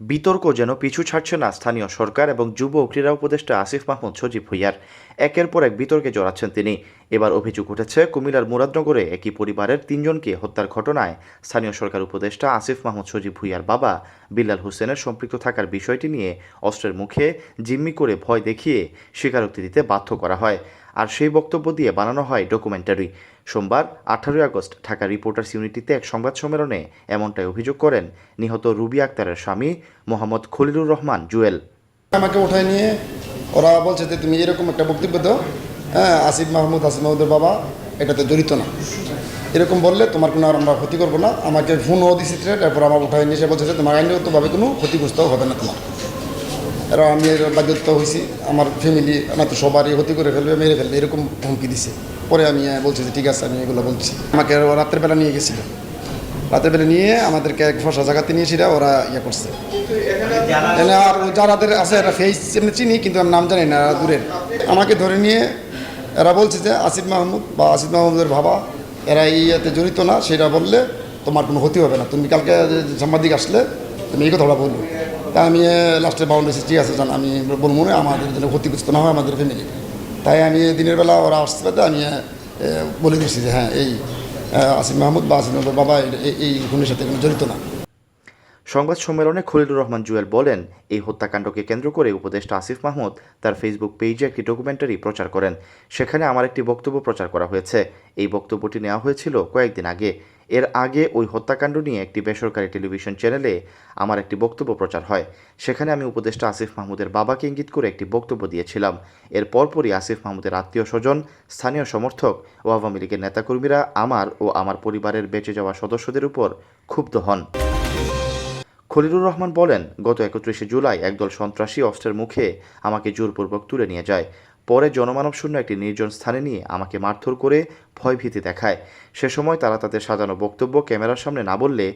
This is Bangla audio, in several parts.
বিতর্ক যেন পিছু ছাড়ছে না স্থানীয় সরকার এবং যুব ক্রীড়া উপদেষ্টা আসিফ মাহমুদ, সজীব ভুইয়ার। একের পর এক বিতর্কে জড়াচ্ছেন তিনি। এবার অভিযোগ উঠেছে, কুমিল্লার মুরাদনগরে একই পরিবারের তিনজনকে হত্যার ঘটনায় স্থানীয় সরকার উপদেষ্টা আসিফ মাহমুদ, সজীব ভুইয়ার বাবা বিল্লাল হোসেনের সম্পৃক্ত থাকার বিষয়টি নিয়ে অস্ত্রের মুখে জিম্মি করে ভয় দেখিয়ে স্বীকারোক্তি দিতে বাধ্য করা হয়। আর সেই বক্তব্য দিয়ে বানানো হয় ডকুমেন্টারি। সোমবার, আঠারোই আগস্ট, ঢাকা রিপোর্টার্স ইউনিটিতে এক সংবাদ সম্মেলনে এমনটাই অভিযোগ করেন নিহত রুবি আক্তারের স্বামী মোহাম্মদ খলিলুর রহমান জুয়েল। আমাকে উঠায় নিয়ে ওরা বলছে যে তুমি এরকম একটা বক্তব্য দাও। হ্যাঁ আসিফ মাহমুদ, আসিফ মাহমুদের বাবা, এটাতে জড়িত না। এরকম বললে তোমার কোনো আর আমরা ক্ষতি করব না। আমাকে ফোনও দিছি তারপর আমার উঠায় নিয়ে এসে বলছে যে তোমার আইনগতভাবে কোনো ক্ষতিগ্রস্ত হবে না তোমার। এরা আমি বাধ্যতা হয়েছি। আমার ফ্যামিলি আমার তো সবারই ক্ষতি করে ফেলবে, মেরে ফেলবে, এরকম হুমকি দিছে। পরে আমি বলছি যে ঠিক আছে, আমি এগুলো বলছি। আমাকে রাতের বেলা নিয়ে গেছিল। রাতের বেলা নিয়ে আমাদেরকে এক ফসা জায়গাতে নিয়েছিল ওরা ইয়ে করছে। আর যারাদের আছে, এরা ফেস এমনি চিনি, কিন্তু আমি নাম জানি না, এরা দূরের। আমাকে ধরে নিয়ে এরা বলছে যে আসিফ মাহমুদ বা আসিফ মাহমুদের বাবা, এরা ইয়েতে জড়িত না, সেটা বললে তোমার কোনো ক্ষতি হবে না। তুমি কালকে সাংবাদিক আসলে, তুমি এই কথাটা বলব। তা আমি লাস্টে বাউন্ডারি ঠিক আছে, জান, আমি বলব না, আমাদের যেন ক্ষতিগ্রস্ত না হয় আমাদের ফ্যামিলি তাই আমি দিনের বেলা ওরা আসতে পারতে আমি বলে দিচ্ছি যে হ্যাঁ এই আসিম মাহমুদ বা মাহমুদের বাবা, এই খুনের সাথে কোনো জড়িত না। সংবাদ সম্মেলনে খলিলুর রহমান জুয়েল বলেন, এই হত্যাকাণ্ডকে কেন্দ্র করে উপদেষ্টা আসিফ মাহমুদ তার ফেসবুক পেজে একটি ডকুমেন্টারি প্রচার করেন। সেখানে আমার একটি বক্তব্য প্রচার করা হয়েছে। এই বক্তব্যটি নেওয়া হয়েছিল কয়েকদিন আগে। এর আগে ওই হত্যাকাণ্ড নিয়ে একটি বেসরকারি টেলিভিশন চ্যানেলে আমার একটি বক্তব্য প্রচার হয়। সেখানে আমি উপদেষ্টা আসিফ মাহমুদের বাবাকে ইঙ্গিত করে একটি বক্তব্য দিয়েছিলাম। এর পরপরই আসিফ মাহমুদের আত্মীয় স্বজন, স্থানীয় সমর্থক ও আওয়ামী লীগের নেতাকর্মীরা আমার ও আমার পরিবারের বেঁচে যাওয়া সদস্যদের উপর ক্ষুব্ধ হন। খলিলুর রহমান বলেন, গত একত্রিশে জুলাই একদল সন্ত্রাসী অস্ত্রের মুখে আমাকে জোরপূর্বক তুলে নিয়ে যায়। পরে জনমানবশূন্য একটি নির্জন স্থানে নিয়ে আমাকে মারধর করে ভয়ভীতি দেখায়। সে সময় তারা তাদের সাজানো বক্তব্য ক্যামেরার সামনে না বললে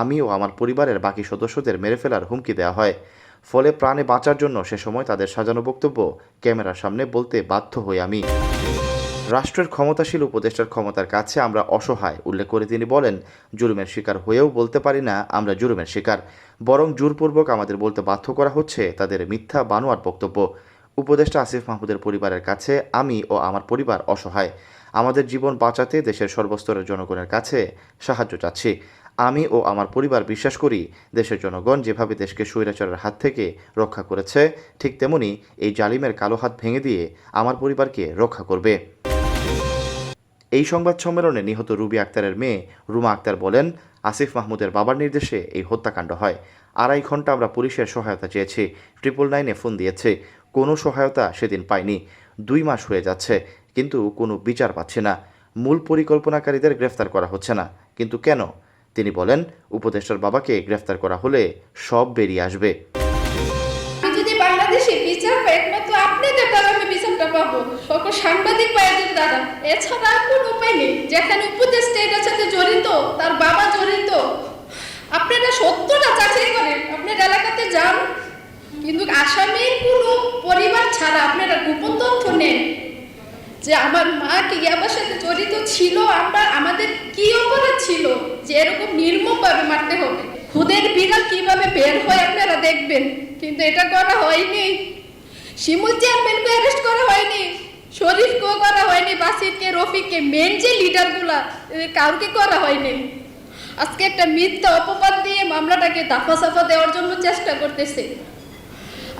আমি ও আমার পরিবারের বাকি সদস্যদের মেরে ফেলার হুমকি দেওয়া হয়। ফলে প্রাণে বাঁচার জন্য সে সময় তাদের সাজানো বক্তব্য ক্যামেরার সামনে বলতে বাধ্য হই আমি। রাষ্ট্রের ক্ষমতাশীল উপদেষ্টার ক্ষমতার কাছে আমরা অসহায়, উল্লেখ করে তিনি বলেন, জুলুমের শিকার হয়েও বলতে পারি না, আমরা জুলুমের শিকার। বরং জোরপূর্বক আমাদের বলতে বাধ্য করা হচ্ছে তাদের মিথ্যা বানোয়ার বক্তব্য। উপদেষ্টা আসিফ মাহমুদের পরিবারের কাছে আমি ও আমার পরিবার অসহায়। আমাদের জীবন বাঁচাতে দেশের সর্বস্তরের জনগণের কাছে সাহায্য চাচ্ছি। আমি ও আমার পরিবার বিশ্বাস করি, দেশের জনগণ যেভাবে দেশকে স্বৈরাচারের হাত থেকে রক্ষা করেছে, ঠিক তেমনি এই জালিমের কালো হাত ভেঙে দিয়ে আমার পরিবারকে রক্ষা করবে। এই সংবাদ সম্মেলনে নিহত রুবি আক্তারের মেয়ে রুমা আক্তার বলেন, আসিফ মাহমুদের বাবার নির্দেশে এই হত্যাকাণ্ড হয়। আড়াই ঘণ্টা আমরা পুলিশের সহায়তা চেয়েছি, ট্রিপল নাইনে ফোন দিয়েছি। কোনো সহায়তা সেদিন পায়নি। দুই মাস হয়ে যাচ্ছে, কিন্তু কোনো বিচার পাচ্ছে না। মূল পরিকল্পনাকারীদের গ্রেফতার করা হচ্ছে না। কিন্তু কেন? তিনি বলেন, উপদেষ্টার বাবাকে গ্রেফতার করা হলে সব বেরিয়ে আসবে। যদি সাংবাদিক জড়িত, তার বাবা জড়িত সত্যটা যাচাই করেন আপনার এলাকাতে যান কিন্তু আসামির কোনো পরিবার ছাড়া আপনারা গোপন তথ্য নেন যে আমার মা কি আমার সাথে জড়িত ছিল, আমরা, আমাদের কি অপরাধ ছিল? যে এরকম নির্মমভাবে মারতে হবে। খুদের বিড়াল কীভাবে বের হয় আপনারা দেখবেন, কিন্তু এটা করা হয়নি। শিমুল চেয়ারম্যানকে অ্যারেস্ট করা হয়নি, শরীফকেও করা হয়নি বাসিরকে রফিককে মেন যে লিডারগুলা কাউকে করা হয়নি। আজকে একটা মিথ্যা অপবাদ দিয়ে মামলাটাকে দাফা সাফা দেওয়ার জন্য চেষ্টা করতেছে।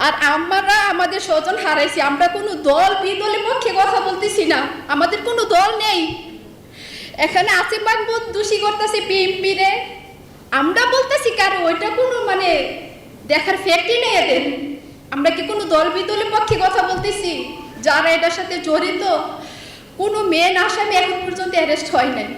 আর আমরা আমাদের স্বজন হারাইছি। আমরা কোনো দল, বিদলের পক্ষে কথা বলতেছি না। আমাদের কোনো দল নেই। এখানে আসিফ মাহমুদ দোষী করতেছে বিএনপি রে আমরা বলতেছি কারও, ওইটা কোনো মানে দেখার ফ্যাক্টই নেই এদের। আমরা কি কোনো দল, বিদলের পক্ষে কথা বলতেছি? যারা এটার সাথে জড়িত, কোনো মেন আসামি এখন পর্যন্ত অ্যারেস্ট হয় নাই।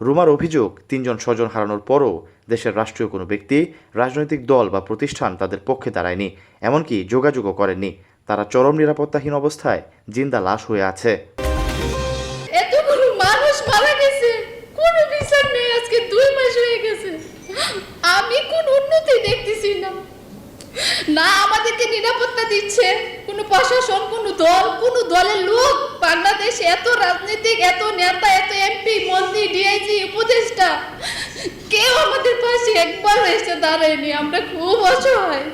রুমার অভিযোগ, তিনজন স্বজন হারানোর পরও দেশের রাষ্ট্রীয় কোনো ব্যক্তি, রাজনৈতিক দল বা প্রতিষ্ঠান তাদের পক্ষে দাঁড়ায়নি। এমনকি যোগাযোগও করেননি। তারা চরম নিরাপত্তাহীন অবস্থায় জিন্দা লাশ হয়ে আছে। না আমাদেরকে নিরাপত্তা দিচ্ছে কোনো প্রশাসন, কোনো দল, কোনো দলের লোক। বাংলাদেশে এত রাজনীতিক, এত নেতা, এত এমপি, মন্ত্রী, ডিআইজি, উপদেষ্টা। কেউ আমাদের পাশে একবার এসে দাঁড়ায়নি। আমরা খুব অসহায়।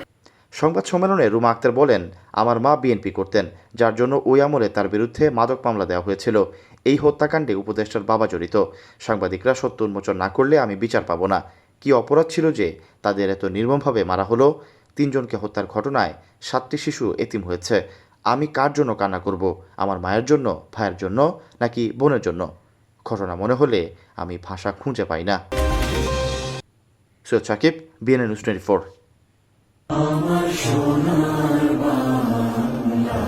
সংবাদ সম্মেলনে রুমা আক্তার বলেন, আমার মা বিএনপি করতেন, যার জন্য ওই আমলে তার বিরুদ্ধে মাদক মামলা দেওয়া হয়েছিল। এই হত্যাকাণ্ডে উপদেষ্টার বাবা জড়িত। সাংবাদিকরা সত্য উন্মোচন না করলে আমি বিচার পাবো না। কি অপরাধ ছিল যে তাদের এত নির্মমভাবে মারা হলো? তিনজনকে হত্যার ঘটনায় সাতটি শিশু এতিম হয়েছে। আমি কার জন্য কান্না করব? আমার মায়ের জন্য, ভাইয়ের জন্য, নাকি বোনের জন্য? ঘটনা মনে হলে আমি ভাষা খুঁজে পাই না। Syed Sakib BNA news twenty four আমার সোনার বাংলা